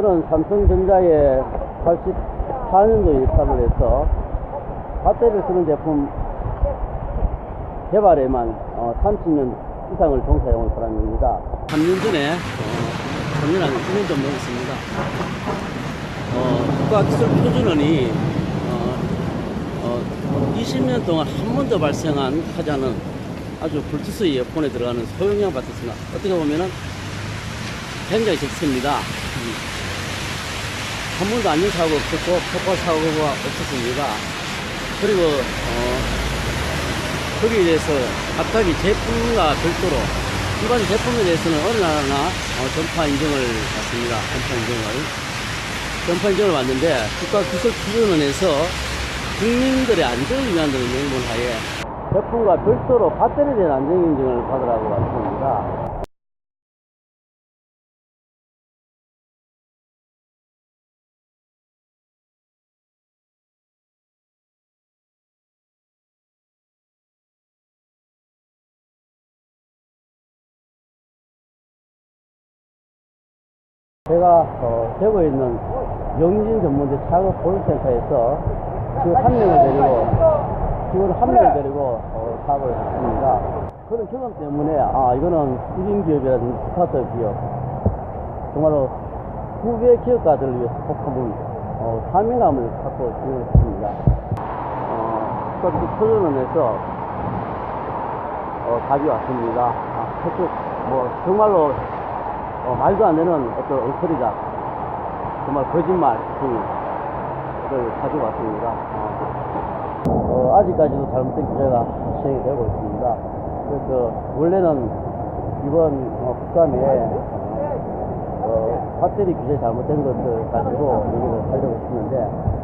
저는 삼성전자에 84년도에 입사를 해서 배터리를 쓰는 제품 개발에만 어, 30년 이상을 종사해온 사람입니다. 3년 전에 어, 3년 아니고 1년 좀 넘었습니다. 어, 국가기술 표준원이 어, 어, 20년 동안 한 번도 발생한 하자는 아주 블루투스 이어폰에 들어가는 소형형 배터리입니다. 어떻게 보면은 굉장히 적습니다. 음. 한 번도 안전 사고가 없었고 폭발 사고가 없었습니다. 그리고 어, 거기에 대해서 각각의 제품과 별도로 일반 제품에 대해서는 어느 나라나 어, 전파 인증을 받습니다. 전파 인증을 전파 인증을 받는데 국가 기술 기준원에서 국민들의 안전을 위한 그런 명분 하에 제품과 별도로 배터리에 대한 안전 인증을 받으라고 왔습니다. 제가 어, 되고 있는 영진 전문대 창업 보육센터에서 지금 한 명을 데리고 직원 한 명을 데리고 어, 사업을 했습니다. 그런 경험 때문에 아 이거는 1인 기업이라든지 스타트업 기업 정말로 후배 기업가들을 위해서 꼭 한번 어, 사명감을 갖고 진행을 했습니다. 어, 스타트 표준원에서 어, 답이 왔습니다. 아, 뭐 정말로 어, 말도 안 되는 어떤 엉터리다. 정말 거짓말 을 가지고 왔습니다. 어, 어, 아직까지도 잘못된 규제가 시행이 되고 있습니다. 그래서 원래는 이번 어, 국감에 어, 배터리 규제 잘못된 것을 가지고 얘기를 하려고 했었는데